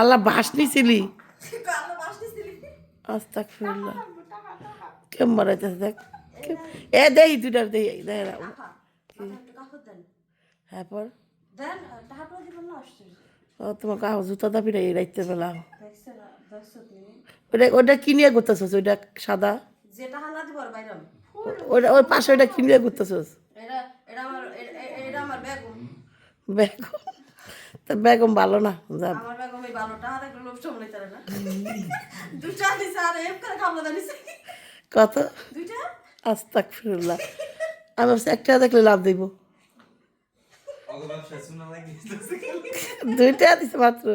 আল্লাহ বাস নিছিলি? আস্তাক মারাইতেছে দেখ। এ দেই দুটা দেই দেখ হ্যাঁ পর। ও তোমার কাহ জুতা দাবি রে রাইতে বেলা। ওটা ওটা কিনিয়ে করতেছস ওইটা সাদা? যেটা হানা দিব বাইরাম ওইটা ওই পাশে ওইটা কিনিয়ে করতেছস এটা আমার আমার তা বেগম ভালো না আমার বেগম এই ভালো টাকা দেখলে লোভ সামলাই তারে না। দুটা দিছে আর এম করে খাবলা দানিছে কত? দুইটা? আস্তাক ফিরুল্লাহ আমি একটা দেখলে লাভ দিব। দুইটা দিছে মাত্র।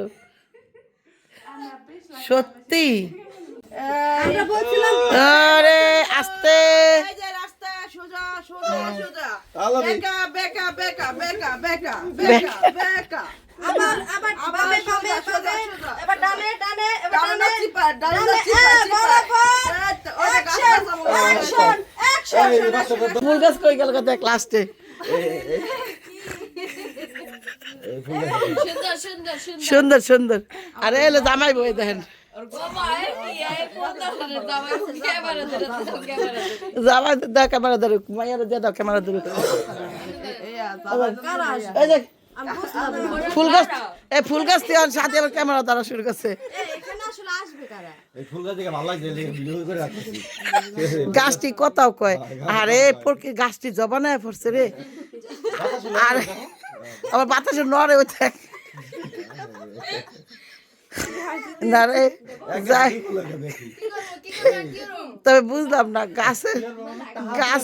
সত্যি? আরে আস্তে। এই যে সোজা সোজা সোজা। বেকা বেকা বেকা বেকা বেকা। বেকা বেকা। আবার আবার আবার বামে বামে সোজা, এবার ডানে ডানে এবার ডানে ডানে চিপা, ডানে ডানে, চিপা, চিপা। বরাবর। এই তো, ওই গাছ কই গেল দেখ লাস্টে সুন্দর সুন্দর আরে এলে জামাই বই দেখেন বাবা এই কি এই কোনটা হলো দাও ক্যামেরা ধরে দাও ক্যামেরা ধরে জামাই দাও ক্যামেরা ধরুক মাইয়ারে দিয়ে দাও ক্যামেরা ধরুক এই। ফুল গাছ এই ফুল গাছ দিয়ে সাথে আবার ক্যামেরা দ্বারা শুরু করছে। গাছটি কথাও কয়? আরে পরকে গাছটি জবানায় পড়ছে রে। আর আবার বাতাসে নড়ে ওই না রে যাই। তবে বুঝলাম না গাছে গাছ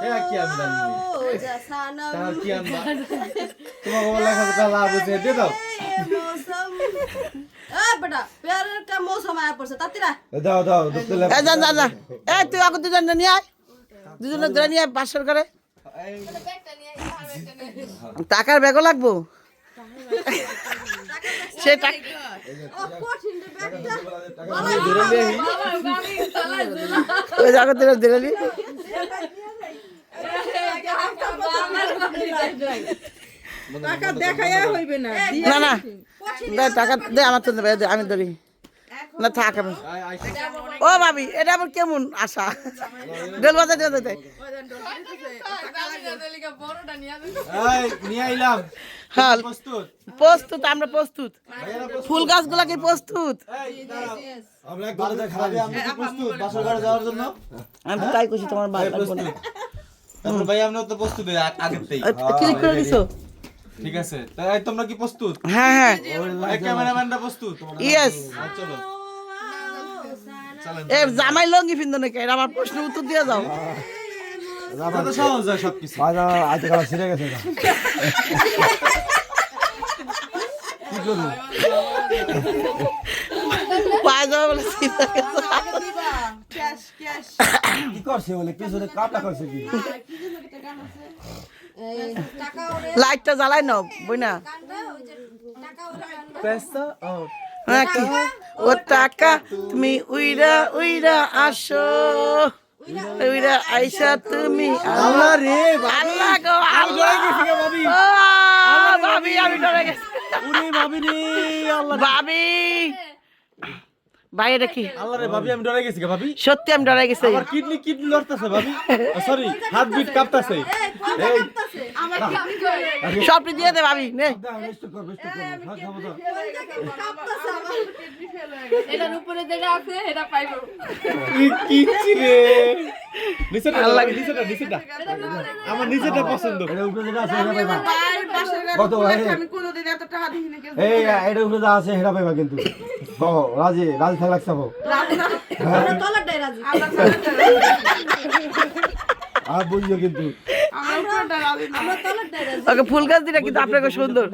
হ্যাঁ কি আমি জানি তার কি আনবা তোমার বাবা লেখা দিয়ে দাও টাকার ব্যাগও লাগবো সে টাকা ও, কঠিন রে ব্যাগটা। ওই জায়গা ধরে নি টাকা দেখাইয়া হইবে না না না টাকা দে আমার তো দে, আমি ধরি। না থাক আমি। ও ভাবি এটা আবার কেমন আশা? ডোল দিয়ে হ্যাঁ প্রস্তুত। প্রস্তুত আমরা প্রস্তুত। ফুল গাছগুলা কি প্রস্তুত? আমরা আমরা আমি তাই করছি তোমার ভালো লাগবে না। তারপর ভাই আমরা তো প্রস্তুত আগের থেকে ক্লিক করে দিছো? ঠিক আছে। তাই তোমরা কি প্রস্তুত? হ্যাঁ হ্যাঁ। ক্যামেরাম্যানরা প্রস্তুত? ইয়েস চলো। এ জামাই লঙ্গি ফিন্দো নাকি? এটা আমার প্রশ্ন উত্তর দিয়ে যাও। তো সহজ হয় সবকিছু। আজকে ছিঁড়ে গেছে এটা। পায়ে যাবে বলে চিন্তা করছ। করছে বলে? পিছনে কাটা করছে কি? এই, টাকা ওরে লাইটটা জ্বালাই নাও বই না কান্দা, ওই যে টাকা ওরে কান্দা। পেস্তা ও। হ্যাঁ কি? ও টাকা তুমি উইরা উইরা আসো। উইরা আইসা তুমি আল্লাহ রে আল্লাহ গো আল্লাহ। ভাবি। ও ভাবি আমি ডরে গেছি। উনি ভাবি রে আল্লাহ ভাবি। ভাই এটা কি? আল্লাহ ভাবি আমি ডরে গেছি গা ভাবি। সত্যি আমি ডরে গেছি। আমার কিডনি কিডনি লড়তেছে ভাবি। সরি হার্ট বিট কাঁপতাছে। এই সবটি দিয়ে দে ভাবি নে। এটার উপরে যেটা আছে এটা পাইবো। কি কি রে? নিচেটা আল্লাহ নিচেটা নিচেটা। আমার নিচেটা পছন্দ। এটা উপরে যেটা আছে সেটা পাইবা। ভাই বাসার গাড়ি কত ভাই? আমি কোনোদিন এত টাকা দিইনি কেউ এই এটা উপরে যা আছে পাইবা কিন্তু। ও রাজি রাজি। থাক লাগছে হব। আমরা তলারটাই রাজি। আর বুঝিও কিন্তু। ওকে ফুল গাছ দিলে কিন্তু আপনাকে সুন্দর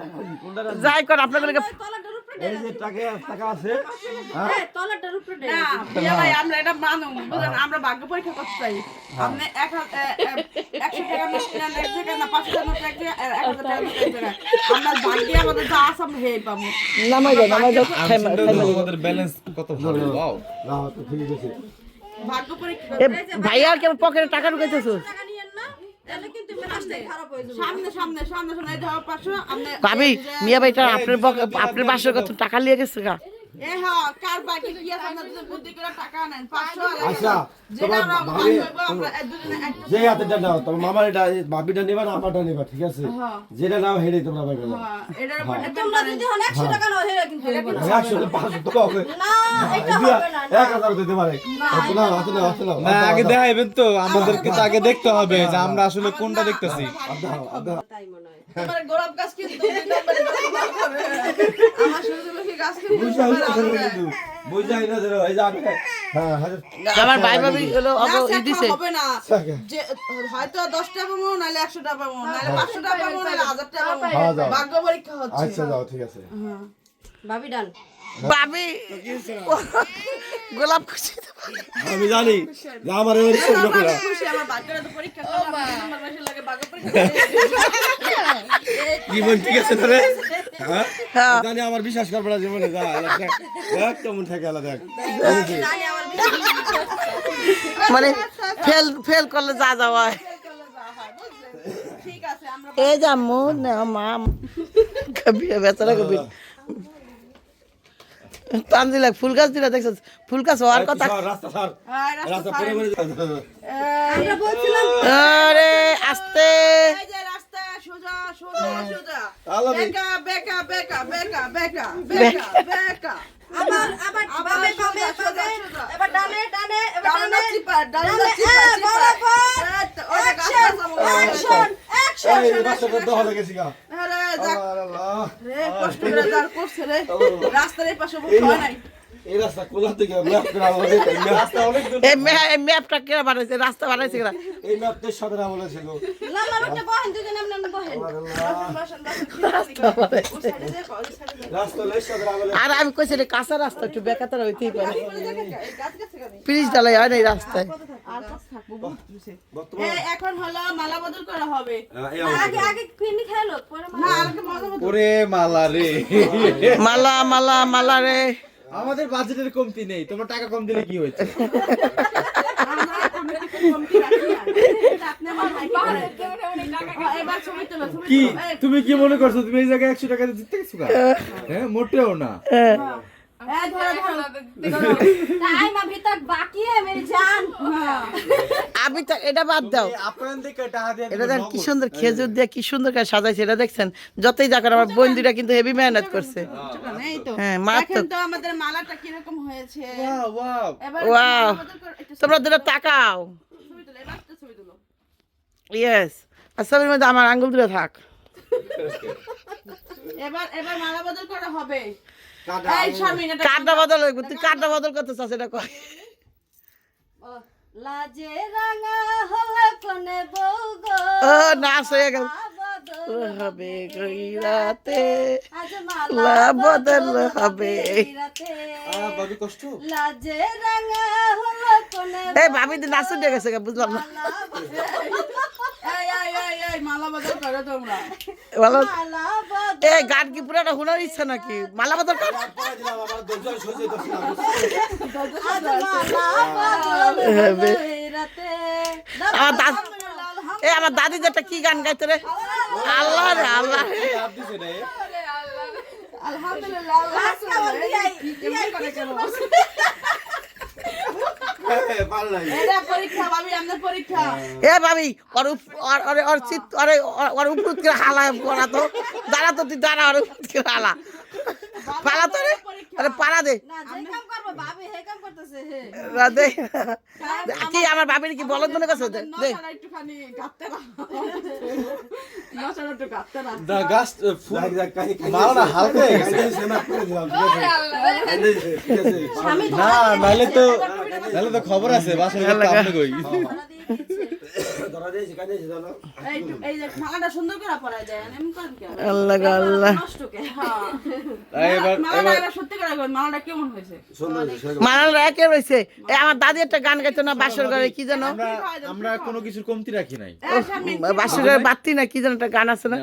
যাই কর আপনাকে উপরে এই যে টাকা টাকা আছে এই, উপরে না, বিয়া ভাই, আমরা এটা মানুম, বুঝলেন? আমরা ভাগ্য পরীক্ষা করতে চাই। আপনি এক হাজার- এ- এ- একশো টাকার নেন এক জায়গায়, না পাঁচশো টাকার এক জায়গায়, এক হাজার টাকার এক জায়গায়। আমরা ভাগ্যে আমাদের যা আছে আমরা হেই পাবো। নামাই দাও নামাই দাও খাই- খাই মারি। আমাদের ব্যালেন্স কত ভালো ওয়াও না তো ঠিক আছে ভাগ্য পরীক্ষা ভাইয়া কেমন পকেটে টাকা ঢুকাইতেছো টাকা নিয়েন না তাহলে কিন্তু মেজাজটাই খারাপ যাবে। সামনে সামনে সামনে সামনে এই ধরো পাঁচশো আপনি ভাবি মিয়া ভাইটা আপনার পাশে আপনার বাসার কত টাকা নিয়ে গেছে গা? এ কার বাকি কি আছে আপনার যদি বুদ্ধি করে টাকা নেন পাঁচশো আর আচ্ছা, যে হাতেরটা নাও তোমার মামার এটা ভাবিটা নিবা না আমারটা নিবা ঠিক আছে? হ্যাঁ। যেটা নাও তোমরা না। হ্যাঁ, হেরা না। আগে দেখাইবেন তো আমাদেরকে তো আগে দেখতে হবে যে আমরা আসলে কোনটা দেখতেছি। তাই মনে হয়। তোমার গাছ কিন্তু। আমার সূর্যমুখী গাছ কিন্তু। বুঝাই না ধরো এই যে হ্যাঁ হাজার আমার ভাই ভাবি হলো না, অগো ই সেটা দিছে হবে না। টাকা। যে হয়তো দশটা পাবো নাহলে একশোটা পাবো নাহলে পাঁচশোটা পাবো নাহলে হাজারটা পাবো। ভাগ্য পরীক্ষা হচ্ছে। আচ্ছা যাও ঠিক আছে। ভাবি ডান। ভাবি গোলাপ খুশি আমি জানি আমার লাগে পরীক্ষা। বল ঠিক আছে তোরে হ্যাঁ? হ্যাঁ। জানি আমার বিশ্বাস করবে না জীবনে যা দেখ। কেমন থাকে আল্লাহ দেখ। মানে ফেল ফেল করলে যা যাওয়া হয়। ঠিক আছে আমরা এই যে আম্মু না মা কবি বেচারা কবি। তানজিলা ফুল গাছ দিলা দেখছ ফুল গাছ হওয়ার কথা হ্যাঁ, আরে আস্তে। সোজা সোজা সোজা। বেকা বেকা বেকা বেকা বেকা বেকা। বেকা আবার আবার আবার বামে বামে বামে। এবার ডানে ডানে এবার ডানে ডানে। ডানে ডানে, চিপার, এ, চিপার। বরাবর। এই তো, ওই যে গাছ অ্যাকশন অ্যাকশন অ্যাকশন এই রাস্তাটা দহা লেগেছি গা। আরে, আল্লাহ আল্লাহ। রে, কষ্ট করে যার করছে রে। রাস্তার এই পাশে বসে নাই। এই রাস্তা কোলা থেকে? ম্যাপ করে আল্লাহ রাস্তা অনেক দূর। এই ম্যাপটা কে বানাইছে? রাস্তা বানাইছে এই ছিল রুটে বহেন দুজন বহেন। আর আমি কইছি রে কাঁচা রাস্তা একটু বেকাতার হইতেই পারে? পিরিচ ডালাই হয় না এই রাস্তায়। আর থাকব, এই, এখন হলো মালা বদল করা হবে। আগে আগে ফিরনি খেলো পরে না আগে মালা বদল। ওরে মালা রে। মালা মালা মালা রে। আমাদের বাজেটের কমতি নেই তোমার টাকা কম দিলে কি হয়েছে। হ্যাঁ, কি? তুমি কি মনে করছ তুমি এই জায়গায় একশো টাকা দিতে গেছো হ্যাঁ মোটেও না। হ্যাঁ, হ্যাঁ, আমি তো এটা বাদ দাও। এটা দেন কি সুন্দর খেজুর দিয়ে কি সুন্দর করে সাজাইছে এটা দেখছেন? যতই যা আমার বন্ধুরা কিন্তু হেভি মেহনত করছে। হ্যাঁ মারাত্মক। তোমরা দুটো তাকাও। ইয়েস আচ্ছা আমার আঙ্গুল দুটো থাক। এবার এবার মালা বদল করা হবে। কাটা বদল তুই কাঠটা বদল করতে চাস এটা কয়? লাজে রাঙা হলে কোনে বউ গো? ও নাচ হয়ে গেল। হবে আজ লা বদল হবে রাতে। বাবি কষ্ট? লাজে রাঙা হলে কোনে এই ভাবি গেছে বুঝলাম না। এই গান কি পুরাটা শোনার ইচ্ছা নাকি? মালা দাদ এ আমার দাদি যেটা কি গান গাইতে রে? আল্লাহ রে আল্লাহ আলহামদুলিল্লাহ করে এ ভাবি ওর উপ- ওর- চিত ওরে ওর- ওর উপর থেকে হালা পড়া তো দাঁড়া তো তুই দাঁড়া ওর উপর থেকে হালা পালা তো রে আরে পালা দে না যে কাম করব ভাবি হে কাম করতেছে হে না দে কি আমার ভাবির কি বলদ মনে করছে হয়ে করে না নাহলে তো নাহলে তো খবর আছে গেলে তো আপনি কই? হ্যাঁ আমার দাদি একটা গান গাইতো না বাসর ঘরে কি জানো? আমরা কোনো কিছুর কমতি রাখি নাই। বাসর ঘরে বাত্তি না কি জানো একটা গান আছে না?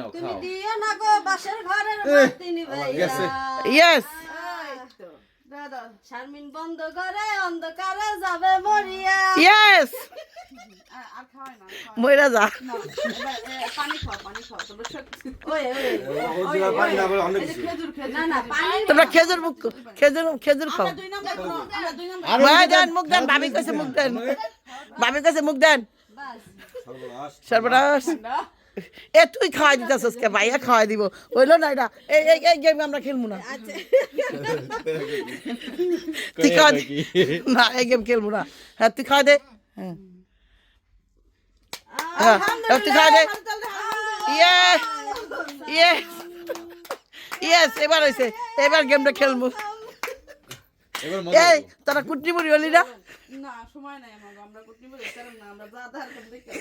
বাসের। ইয়েস শারমিন বন্ধ করে অন্ধকারে যাবে মরিয়া। ইয়েস আর- আর খাওয়াই না আর খাওয়াই না। মইরা যা। না, পানি খাও পানি খাও তোমরা ওই ওই পানি না বলে অনেক এই যে কিছু খেজুর খেজুর না না পানি তোমরা খেজুর মুখ খেজুর খেজুর খাও আমরা দুই নাম্বার আমরা দুই নাম্বার ভাই দেন মুখ দেন ভাবি কাছে মুখ দেন। ভাবির কাছে মুখ দেন। সর্বনাশ। সর্বনাশ। এ তুই খাওয়াই দিতেছস কে ভাইয়া খাওয়াই দিব। হইল না এটা? এই এই এই গেম আমরা খেলব না। তুই খাওয়া দে না এই গেম খেলব না। হ্যাঁ তুই খাওয়া দে। হ্যাঁ। হ্যাঁ তুই খাওয়া দে। ইয়ে ইয়ে ইয়েস এবার হয়েছে এবার গেমটা খেলব এই। তোরা কুটনি বুড়ি হলি না? না সময় নাই আমার আমরা কারণ না আমরা যা ধার করে দেখে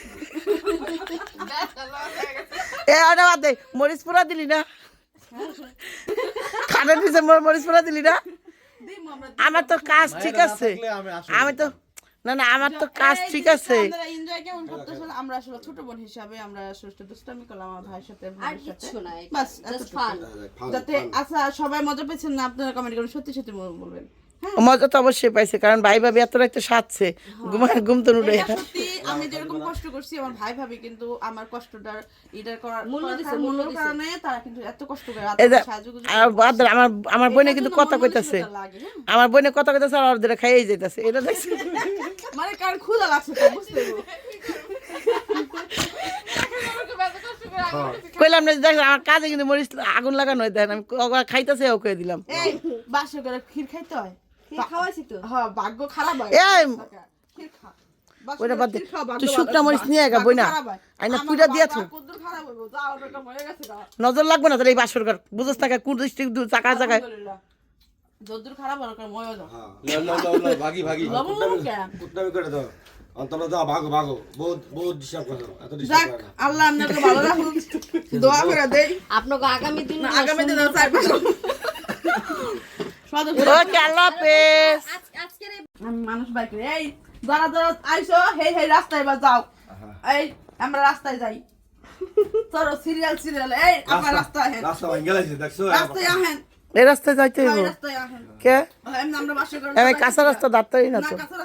এ আরে বাদ দে মরিচ পোড়া দিলি না? খানের নিচে মর- মরিচ পোড়া দিলি না? আমার তো কাজ ঠিক আছে। আমি তো না না আমার তো কাজ ঠিক আছে। আমরা এনজয় কেমন করতেছেন আমরা আসলে ছোট বোন হিসাবে আমরা সুষ্ঠু দুষ্টামি করলাম আমার ভাইয়ের সাথে আর বোনের না বাস জাস্ট ফান যাতে আচ্ছা সবাই মজা পেয়েছেন না আপনারা কমেন্ট করে সত্যি সত্যি বলবেন। মজা তো অবশ্যই পাইছে কারণ ভাই ভাবি এত রাতে সাজছে। ঘুমায় ঘুম তো উঠে আমি যেরকম কষ্ট করছি আমার ভাই ভাবি কিন্তু আমার কষ্টটার এটা করার মূল্য দিছে, মূল্য কারণে তারা কিন্তু এত কষ্ট করে আমার আমার বোনে কিন্তু কথা কইতাছে। হ্যাঁ? আমার বোনে কথা কইতাছে আর ওদের যাইতাছে এটা দেখছি? মানে কার ক্ষুধা লাগছে তো বুঝতে কইলাম না যে দেখ আমার কাজে কিন্তু মরিচ আগুন লাগানো হয় দেখেন আমি খাইতেছে ও কই দিলাম। এই বাসা করে ক্ষীর খাইতে হয় হ্যাঁ? ভাগ্য খারাপ হয়। ওইটা বাদ দে। তুই শুকনা মরিচ নিয়ে গা, বই না। আইনা থু। নজর লাগবে না তাহলে এই বাসর ঘর। বুঝছ টাকা কোন দূর চাকা। যদ্দুর খারাপ কারণ যাও। হ্যাঁ লও, লও, লও, লও, ভাগি ভাগি। লবণ লবণ কেন? কুটনামি করে দাও। অন্তত দাও ভাগো ভাগো। বহুত বহুত ডিস্টার্ব করো এত ডিস্টার্ব যাক আল্লাহ আপনাকে ভালো রাখুন দোয়া করে দেই। আপনাকে আগামী দিন আগামী দিনে চার পাঁচ সদস্য ওকে আল্লাহ হাফেজ আজকের এই মানুষ বাইক এই যারা যারা আইসো হেই হেই রাস্তায় এবার যাও। এই আমরা রাস্তায় যাই। চলো সিরিয়াল সিরিয়াল। এই রাস্তায় আহেন। রাস্তা ভাঙ গেলাইছে দেখছ? রাস্তায় আহেন। এই রাস্তায় যাইতে ওই হইব কে? আমরা বাসে করে কাঁচা রাস্তা দাঁড়তাই না তো। কাঁচা